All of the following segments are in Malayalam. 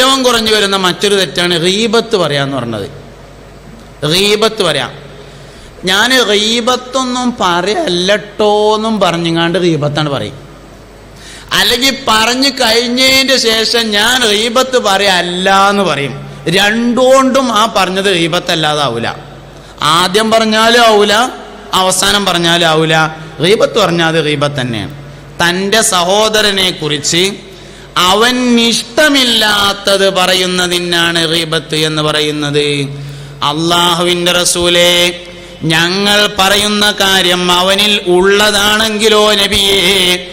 ഗൗരവം കുറഞ്ഞു വരുന്ന മറ്റൊരു തെറ്റാണ് റീബത്ത് പറയാന്ന് പറഞ്ഞത്. റീബത്ത് പറയാം. ഞാൻ റീബത്തൊന്നും പറയല്ലട്ടോന്നും പറഞ്ഞുങ്ങാണ്ട് റീബത്താണ് പറയും. അല്ലെങ്കിൽ പറഞ്ഞു കഴിഞ്ഞതിന്റെ ശേഷം ഞാൻ റീബത്ത് പറയല്ല എന്ന് പറയും. രണ്ടുകൊണ്ടും ആ പറഞ്ഞത് റീബത്തല്ലാതാവൂല ആദ്യം പറഞ്ഞാലും ആവൂല അവസാനം പറഞ്ഞാലും ആവൂല. റീബത്ത് പറഞ്ഞാൽ അത് റീബത്ത് തന്നെയാണ്. തന്റെ സഹോദരനെ കുറിച്ച് അവൻ ഇഷ്ടമില്ലാത്തത് പറയുന്നതിനാണ് റീബത്ത് എന്ന് പറയുന്നത്. അള്ളാഹുവിന്റെ റസൂലെ ഞങ്ങൾ പറയുന്ന കാര്യം അവനിൽ ഉള്ളതാണെങ്കിലോ നബിയെ.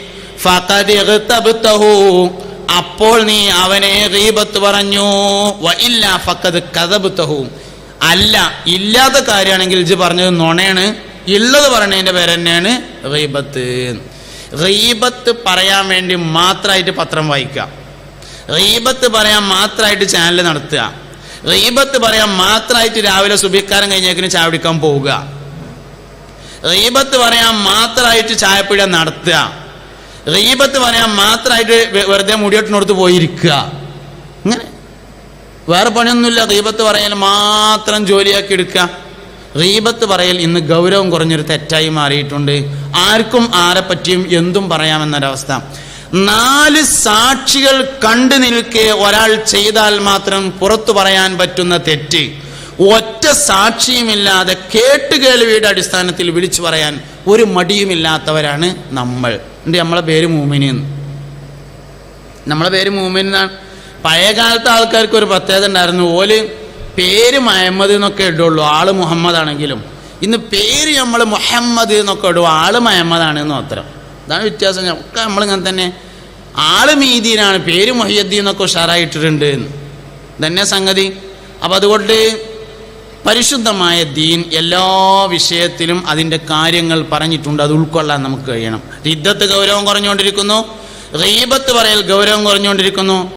അപ്പോൾ നീ അവനെ റീബത്ത് പറഞ്ഞു. കദബ്തഹു. അല്ല ഇല്ലാത്ത കാര്യമാണെങ്കിൽ ഇജ് പറഞ്ഞത് നുണയാണ് ഉള്ളത് പറഞ്ഞതിന്റെ പേര് തന്നെയാണ് ഗീബത്ത് ഗീബത്ത് പറയാൻ വേണ്ടി മാത്രമായിട്ട് പത്രം വായിക്കുക. റീബത്ത് പറയാൻ മാത്രമായിട്ട് ചാനൽ നടത്തുക. റീബത്ത് പറയാൻ മാത്രമായിട്ട് രാവിലെ സുബിക്കാരം കഴിഞ്ഞേക്കിന് ചായ കുടിക്കാൻ പോവുക. റീബത്ത് പറയാൻ മാത്രമായിട്ട് ചായപ്പീട നടത്തുക. റീബത്ത് പറയാൻ മാത്രമായിട്ട് വെറുതെ മുടിയോട്ടിനടുത്ത് പോയിരിക്കുക. ഇങ്ങനെ. വേറെ പണിയൊന്നുമില്ല. റീബത്ത് പറയാൻ മാത്രം ജോലിയാക്കി എടുക്കുക. റീബത്ത് പറയൽ ഇന്ന് ഗൗരവം കുറഞ്ഞൊരു തെറ്റായി മാറിയിട്ടുണ്ട്. ആർക്കും ആരെ പറ്റിയും എന്തും പറയാമെന്നൊരവസ്ഥ. നാല് സാക്ഷികൾ കണ്ടു നിൽക്കെ ഒരാൾ ചെയ്താൽ മാത്രം പുറത്തു പറയാൻ പറ്റുന്ന തെറ്റ്. ഒറ്റ സാക്ഷിയുമില്ലാതെ കേട്ടുകേൾവിയുടെ അടിസ്ഥാനത്തിൽ വിളിച്ചു പറയാൻ ഒരു മടിയുമില്ലാത്തവരാണ് നമ്മൾ. എന്നിട്ട് നമ്മളെ പേര് മൂമിനി എന്ന്. നമ്മളെ പേര് മൂമിൻ എന്നാണ്. പഴയ കാലത്തെ ആൾക്കാർക്ക് ഒരു പ്രത്യേകത ഉണ്ടായിരുന്നു. ഓൽ പേര് മഹമ്മദ് എന്നൊക്കെ ഇടുള്ളൂ. ആൾ മുഹമ്മദ് ആണെങ്കിലും. ഇന്ന് പേര് നമ്മൾ മുഹമ്മദ് എന്നൊക്കെ ഇടും. ആൾ മഹമ്മദാണ് എന്ന് മാത്രം. അതാണ് വ്യത്യാസം. ഒക്കെ നമ്മളിങ്ങനെ തന്നെ. ആൾ മീദീനാണ് പേര് മൊഹിയദ്ദീൻ എന്നൊക്കെ ഉഷാറായിട്ടിട്ടുണ്ട് എന്ന്. തന്നെ സംഗതി. അപ്പം അതുകൊണ്ട് പരിശുദ്ധമായ ദീൻ എല്ലാ വിഷയത്തിലും അതിന്റെ കാര്യങ്ങൾ പറഞ്ഞിട്ടുണ്ട്. അത് ഉൾക്കൊള്ളാൻ നമുക്ക് കഴിയണം. രിദ്ധത്ത് ഗൗരവം കുറഞ്ഞുകൊണ്ടിരിക്കുന്നു. റീബത്ത് പറയൽ ഗൗരവം കുറഞ്ഞുകൊണ്ടിരിക്കുന്നു.